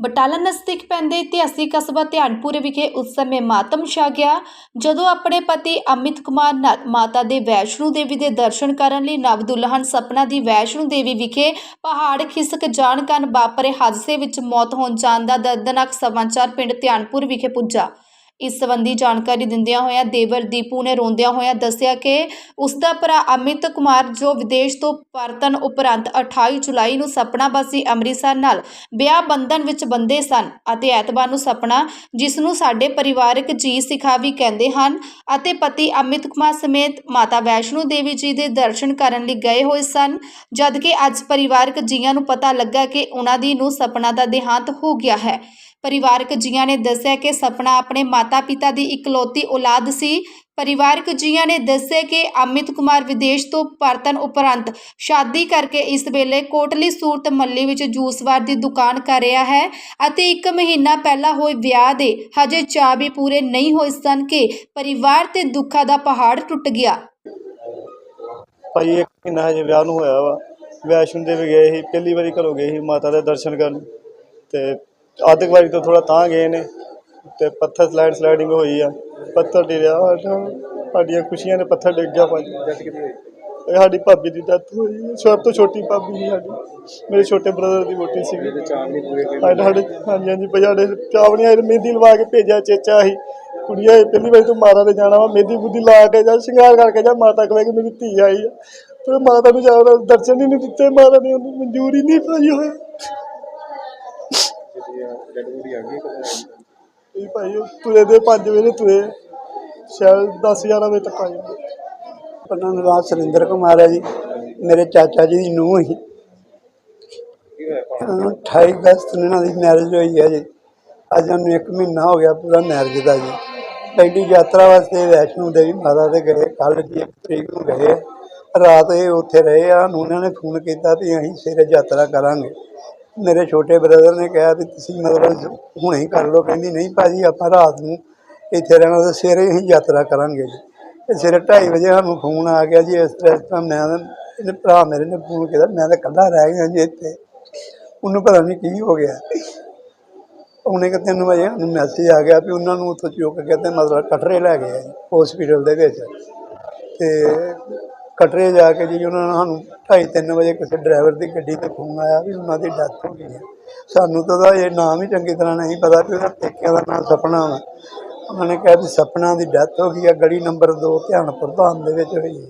ਬਟਾਲਾ ਨਜ਼ਦੀਕ ਪੈਂਦੇ ਇਤਿਹਾਸਿਕ ਕਸਬਾ ਧਿਆਨਪੁਰ ਵਿਖੇ ਉਸ ਸਮੇਂ ਮਾਤਮ ਛਾ ਗਿਆ, ਜਦੋਂ ਆਪਣੇ ਪਤੀ ਅਮਿਤ ਕੁਮਾਰ ਨਾਲ ਮਾਤਾ ਦੇ ਵੈਸ਼ਨੂ ਦੇਵੀ ਦੇ ਦਰਸ਼ਨ ਕਰਨ ਲਈ ਨਵ ਦੁਲਹਨ ਸਪਨਾ ਦੀ ਵੈਸ਼ਨੂ ਦੇਵੀ ਵਿਖੇ ਪਹਾੜ ਖਿਸਕ ਜਾਣ ਕਾਰਨ ਵਾਪਰੇ ਹਾਦਸੇ ਵਿੱਚ ਮੌਤ ਹੋਣ ਜਾਣ ਦਾ ਦਰਦਨਾਕ ਸਮਾਚਾਰ ਪਿੰਡ ਧਿਆਨਪੁਰ ਵਿਖੇ ਪੁੱਜਾ। ਇਸ ਸੰਬੰਧੀ ਜਾਣਕਾਰੀ ਦਿੰਦਿਆਂ ਹੋਇਆਂ ਦੇਵਰ ਦੀਪੂ ਨੇ ਰੋਂਦਿਆਂ ਹੋਇਆਂ ਦੱਸਿਆ ਕਿ ਉਸ ਦਾ ਭਰਾ ਅਮਿਤ ਕੁਮਾਰ, ਜੋ ਵਿਦੇਸ਼ ਤੋਂ ਪਰਤਨ ਉਪਰੰਤ 28 ਜੁਲਾਈ ਨੂੰ ਸਪਨਾ ਵਾਸੀ ਅੰਮ੍ਰਿਤਸਰ ਨਾਲ ਵਿਆਹ ਬੰਧਨ ਵਿੱਚ ਬੰਦੇ ਸਨ ਅਤੇ ਐਤਵਾਰ ਨੂੰ ਸਪਨਾ, ਜਿਸ ਨੂੰ ਸਾਡੇ ਪਰਿਵਾਰਕ ਜੀ ਸਿਖਾ ਵੀ ਕਹਿੰਦੇ ਹਨ ਅਤੇ ਪਤੀ ਅਮਿਤ ਕੁਮਾਰ ਸਮੇਤ ਮਾਤਾ ਵੈਸ਼ਨੂ ਦੇਵੀ ਜੀ ਦੇ ਦਰਸ਼ਨ ਕਰਨ ਲਈ ਗਏ ਹੋਏ ਸਨ। ਜਦਕਿ ਅੱਜ ਪਰਿਵਾਰਕ ਜੀਆਂ ਨੂੰ ਪਤਾ ਲੱਗਾ ਕਿ ਉਹਨਾਂ ਦੀ ਨੂੰ ਸਪਨਾ ਦਾ ਦੇਹਾਂਤ ਹੋ ਗਿਆ ਹੈ। ਪਰਿਵਾਰਕ ਜੀਆਂ ਨੇ ਦੱਸਿਆ ਕਿ ਸਪਨਾ ਆਪਣੇ ਮਾਤਾ-ਪਿਤਾ ਦੀ ਇਕਲੌਤੀ ਔਲਾਦ ਸੀ। ਪਰਿਵਾਰਕ ਜੀਆਂ ਨੇ ਦੱਸਿਆ ਕਿ ਅਮਿਤ ਕੁਮਾਰ ਵਿਦੇਸ਼ ਤੋਂ ਪਰਤਨ ਉਪਰੰਤ ਸ਼ਾਦੀ ਕਰਕੇ ਇਸ ਵੇਲੇ ਕੋਟਲੀ ਸੂਰਤ ਮੱਲੀ ਵਿੱਚ ਜੂਸਵਾਰ ਦੀ ਦੁਕਾਨ ਕਰ ਰਿਹਾ ਹੈ ਅਤੇ ਇੱਕ ਮਹੀਨਾ ਪਹਿਲਾਂ ਹੋਏ ਵਿਆਹ ਦੇ ਹਜੇ ਚਾਅ ਵੀ ਪੂਰੇ ਨਹੀਂ ਹੋਏ ਸਨ ਕਿ ਪਰਿਵਾਰ ਤੇ ਦੁੱਖਾਂ ਦਾ ਪਹਾੜ ਟੁੱਟ ਗਿਆ। ਭਾਈ, ਇੱਕ ਮਹੀਨਾ ਹਜੇ ਵਿਆਹ ਨੂੰ ਹੋਇਆ ਵਾ। ਵੈਸ਼ਨੋ ਦੇਵੀ ਗਏ ਸੀ, ਪਹਿਲੀ ਵਾਰੀ ਘਰੋਂ ਗਏ ਸੀ ਮਾਤਾ ਦੇ ਦਰਸ਼ਨ ਕਰਨ ਤੇ ਵਾਰੀ ਤੋਂ ਥੋੜਾ ਤਾਂ ਗਏ ਨੇ ਤੇ ਪੱਥਰ ਸਲਾਈਡ ਸਲਾਈਡਿੰਗ ਹੋਈ ਆ। ਪੱਥਰ ਡਿਰਿਆ ਸਾਡਾ- ਸਾਡੀਆਂ ਖੁਸ਼ੀਆਂ ਨੇ ਪੱਥਰ ਡਿੱਗ ਗਿਆ ਭਾਜੀ। ਇਹ ਸਾਡੀ ਭਾਬੀ ਦੀ ਡੈਥ ਹੋਈ। ਸਭ ਤੋਂ ਛੋਟੀ ਭਾਬੀ ਸੀ ਸਾਡੀ। ਮੇਰੇ ਛੋਟੇ ਬ੍ਰਦਰ ਦੀ ਵੋਟੀ ਸੀਗੀ। ਸਾਡੇ ਹਾਂਜੀ ਹਾਂਜੀ ਚਾਵਣੀਆਂ ਆਏ ਮਹਿੰਦੀ ਲਵਾ ਕੇ ਭੇਜਿਆ ਚੇਚਾ ਸੀ। ਕੁੜੀਆਂ ਪਹਿਲੀ ਵਾਰੀ ਤੂੰ ਮਾਤਾ ਦੇ ਜਾਣਾ ਵਾ। ਮਹਿੰਦੀ ਬੁੱਧੀ ਲਾ ਕੇ ਜਾ ਸ਼ਿੰਗਾਰ ਕਰਕੇ ਜਾ ਮਾਤਾ ਕਹੇ ਕਿ ਮੇਰੀ ਧੀ ਆਈ ਆ। ਤੇ ਮਾਤਾ ਨੂੰ ਜਾਣਾ ਦਰਸ਼ਨ ਹੀ ਨਹੀਂ ਦਿੱਤੇ। ਮਾਤਾ ਨੇ ਉਹਨੂੰ ਮਨਜ਼ੂਰ ਹੀ ਭਾਈ ਹੋਇਆ ਇਹ ਭਾਈ ਉਹ ਤੁਰੇ ਦੇ 5 ਵਜੇ ਤੁਰੇ। ਸ਼ਾਇਦ 10 11 ਵਜੇ ਤੱਕ ਆ ਜਾਂਦੇ। ਸੁਰਿੰਦਰ ਕੁਮਾਰ ਹੈ ਜੀ। ਮੇਰੇ ਚਾਚਾ ਜੀ ਦੀ ਨੂੰਹ ਸੀ ਅਹ 28 ਅਗਸਤ ਨੂੰ ਇਹਨਾਂ ਦੀ ਮੈਰਿਜ ਹੋਈ ਹੈ ਜੀ। ਅੱਜ ਉਹਨੂੰ 1 ਮਹੀਨਾ ਹੋ ਗਿਆ ਪੂਰਾ ਮੈਰਿਜ ਦਾ ਜੀ। ਪਹਿਲੀ ਯਾਤਰਾ ਵਾਸਤੇ ਵੈਸ਼ਨੂ ਦੇਵੀ ਮਾਤਾ ਦੇ ਗਏ ਕੱਲ੍ਹ ਦੀ 1 ਤਰੀਕ ਨੂੰ ਗਏ। ਰਾਤ ਇਹ ਉੱਥੇ ਰਹੇ ਆ। ਨੂੰ ਉਹਨਾਂ ਨੇ ਫੋਨ ਕੀਤਾ ਵੀ ਅਸੀਂ ਸਵੇਰੇ ਯਾਤਰਾ ਕਰਾਂਗੇ। ਮੇਰੇ ਛੋਟੇ ਬ੍ਰਦਰ ਨੇ ਕਿਹਾ ਵੀ ਤੁਸੀਂ ਮਤਲਬ ਹੁਣੇ ਹੀ ਕਰ ਲਓ, ਕਹਿੰਦੀ ਨਹੀਂ ਭਾਜੀ, ਆਪਾਂ ਰਾਤ ਨੂੰ ਇੱਥੇ ਰਹਿਣਾ ਤੇ ਸਵੇਰੇ ਹੀ ਯਾਤਰਾ ਕਰਾਂਗੇ ਜੀ। ਤੇ ਸਵੇਰੇ 2:30 ਵਜੇ ਸਾਨੂੰ ਫੋਨ ਆ ਗਿਆ ਜੀ, ਇਸ ਤਰ੍ਹਾਂ ਇਸ ਤਰ੍ਹਾਂ ਮੈਂ ਇਹਨੇ ਭਰਾ ਮੇਰੇ ਨੇ ਫੋਨ ਕੀਤਾ, ਮੈਂ ਤਾਂ ਇਕੱਲਾ ਰਹਿ ਗਿਆ ਜੀ ਇੱਥੇ। ਉਹਨੂੰ ਪਤਾ ਨਹੀਂ ਕੀ ਹੋ ਗਿਆ। ਉਹਨੇ ਕਿ ਤਿੰਨ ਵਜੇ ਸਾਨੂੰ ਮੈਸੇਜ ਆ ਗਿਆ ਵੀ ਉਹਨਾਂ ਨੂੰ ਉੱਥੋਂ ਚੁੱਕ ਕੇ ਤੇ ਮਤਲਬ ਕਟਰੇ ਲੈ ਗਏ ਹਸਪੀਟਲ ਦੇ ਵਿੱਚ। ਤੇ ਕਟਰੇ ਜਾ ਕੇ ਜੀ ਉਹਨਾਂ ਨੇ ਸਾਨੂੰ 2:30 ਵਜੇ ਕਿਸੇ ਡਰਾਈਵਰ ਦੀ ਗੱਡੀ ਤੇ ਫੋਨ ਆਇਆ ਵੀ ਉਹਨਾਂ ਦੀ ਡੈਥ ਹੋ ਗਈ ਹੈ। ਸਾਨੂੰ ਤਾਂ ਉਹਦਾ ਇਹ ਨਾਮ ਹੀ ਚੰਗੀ ਤਰ੍ਹਾਂ ਨਹੀਂ ਪਤਾ ਵੀ ਉਹਦਾ ਪੇਕਿਆਂ ਦਾ ਨਾਮ ਸਪਨਾ ਵਾ। ਉਹਨਾਂ ਨੇ ਕਿਹਾ ਵੀ ਸਪਨਾ ਦੀ ਡੈਥ ਹੋ ਗਈ ਹੈ ਗਲੀ ਨੰਬਰ 2 ਧਿਆਨਪੁਰ ਧਾਮ ਦੇ ਵਿੱਚ ਹੋਈ ਹੈ।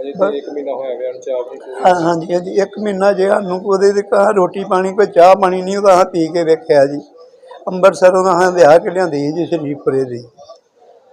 ਅਜੇ ਤੇ ਇੱਕ ਮਹੀਨਾ ਹੋਇਆ ਵਿਆਹ ਨੂੰ ਚਾਹ ਵੀ ਨਹੀਂ ਹਾਂ ਹਾਂਜੀ ਹਾਂਜੀ ਇੱਕ ਮਹੀਨਾ ਜੇ ਸਾਨੂੰ ਉਹਦੇ ਦੇ ਕਹਾ ਰੋਟੀ ਪਾਣੀ ਕੋਈ ਚਾਹ ਪਾਣੀ ਨਹੀਂ ਉਹਦਾ ਪੀ ਕੇ ਵੇਖਿਆ ਜੀ। ਅੰਮ੍ਰਿਤਸਰੋਂ ਦਾ ਹਾਂ ਵਿਆਹ ਕੇ ਲਿਆਂਦੀ ਜੀ ਸ਼ਰੀਫਪੁਰੇ ਦੀ।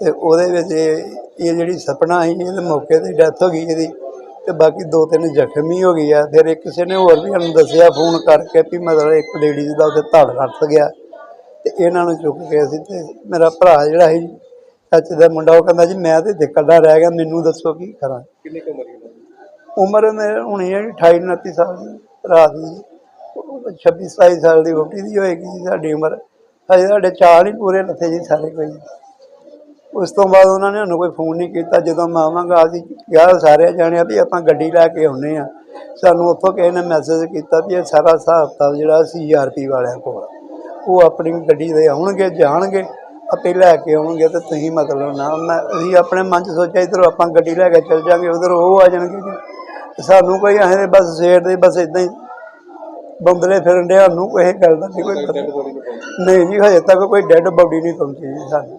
ਤੇ ਉਹਦੇ ਵਿੱਚ ਇਹ ਇਹ ਜਿਹੜੀ ਸਪਨਾ ਸੀ ਇਹਦੇ ਮੌਕੇ ਤੇ ਡੈਥ ਹੋ ਗਈ ਇਹਦੀ। ਤੇ ਬਾਕੀ ਦੋ ਤਿੰਨ ਜ਼ਖਮੀ ਹੋ ਗਈ ਆ। ਫਿਰ ਇੱਕ ਕਿਸੇ ਨੇ ਹੋਰ ਵੀ ਸਾਨੂੰ ਦੱਸਿਆ ਫੋਨ ਕਰਕੇ ਵੀ ਮਤਲਬ ਇੱਕ ਲੇਡੀਜ਼ ਦਾ ਉੱਥੇ ਧੜ ਰੱਖ ਗਿਆ। ਤੇ ਇਹਨਾਂ ਨੂੰ ਚੁੱਕ ਕੇ ਅਸੀਂ ਤੇ ਮੇਰਾ ਭਰਾ ਜਿਹੜਾ ਸੀ ਚਾਚੇ ਦਾ ਮੁੰਡਾ ਉਹ ਕਹਿੰਦਾ ਜੀ ਮੈਂ ਤੇ ਇਕੱਲਾ ਰਹਿ ਗਿਆ ਮੈਨੂੰ ਦੱਸੋ ਕੀ ਕਰਾਂ। ਕਿੰਨੀ ਕੁ ਉਮਰ? ਉਮਰ ਮੇਰੇ ਹੋਣੀ ਹੈ 28 29 ਸਾਲ ਦੀ ਭਰਾ ਦੀ 26 27 ਸਾਲ ਦੀ ਵੋਟੀ ਦੀ ਹੋਏਗੀ ਜੀ ਸਾਡੀ ਉਮਰ। ਹਜੇ ਸਾਡੇ ਚਾਲ ਹੀ ਪੂਰੇ ਲੱਥੇ ਜੀ ਸਾਰੇ ਕੋਈ। ਉਸ ਤੋਂ ਬਾਅਦ ਉਹਨਾਂ ਨੇ ਸਾਨੂੰ ਕੋਈ ਫੋਨ ਨਹੀਂ ਕੀਤਾ। ਜਦੋਂ ਮੈਂ ਆਵਾਂਗਾ ਅਸੀਂ ਕਿਹਾ ਸਾਰੇ ਜਾਣਿਆ ਵੀ ਆਪਾਂ ਗੱਡੀ ਲੈ ਕੇ ਆਉਨੇ ਆ ਸਾਨੂੰ ਉੱਥੋਂ ਕਿਸੇ ਨੇ ਮੈਸੇਜ ਕੀਤਾ ਵੀ ਇਹ ਸਾਰਾ ਹਿਸਾਬ ਕਿਤਾਬ ਜਿਹੜਾ ਸੀਆਰਪੀ ਵਾਲਿਆਂ ਕੋਲ ਉਹ ਆਪਣੀ ਗੱਡੀ ਦੇ ਆਉਣਗੇ ਜਾਣਗੇ ਆਪੇ ਲੈ ਕੇ ਆਉਣਗੇ ਤੇ ਤੁਸੀਂ ਮਤਲਬ ਨਾ ਮੈਂ ਅਸੀਂ ਆਪਣੇ ਮਨ 'ਚ ਸੋਚਿਆ ਇੱਧਰੋਂ ਆਪਾਂ ਗੱਡੀ ਲੈ ਕੇ ਚੱਲ ਜਾਾਂਗੇ ਉਧਰ ਉਹ ਆ ਜਾਣਗੇ ਜੀ। ਸਾਨੂੰ ਕੋਈ ਐਂ ਬਸ ਸਵੇਰ ਦੇ ਬਸ ਇਦਾਂ ਹੀ ਬੰਦਲੇ ਫਿਰਨ ਡਿਆ। ਨੂੰ ਕੋਈ ਗੱਲ ਦਾ ਨਹੀਂ ਕੋਈ ਪਤਾ। ਨਹੀਂ ਜੀ ਹਜੇ ਤੱਕ ਕੋਈ ਡੈੱਡ ਬੋਡੀ ਨਹੀਂ ਪਹੁੰਚੀ ਜੀ ਸਾਨੂੰ।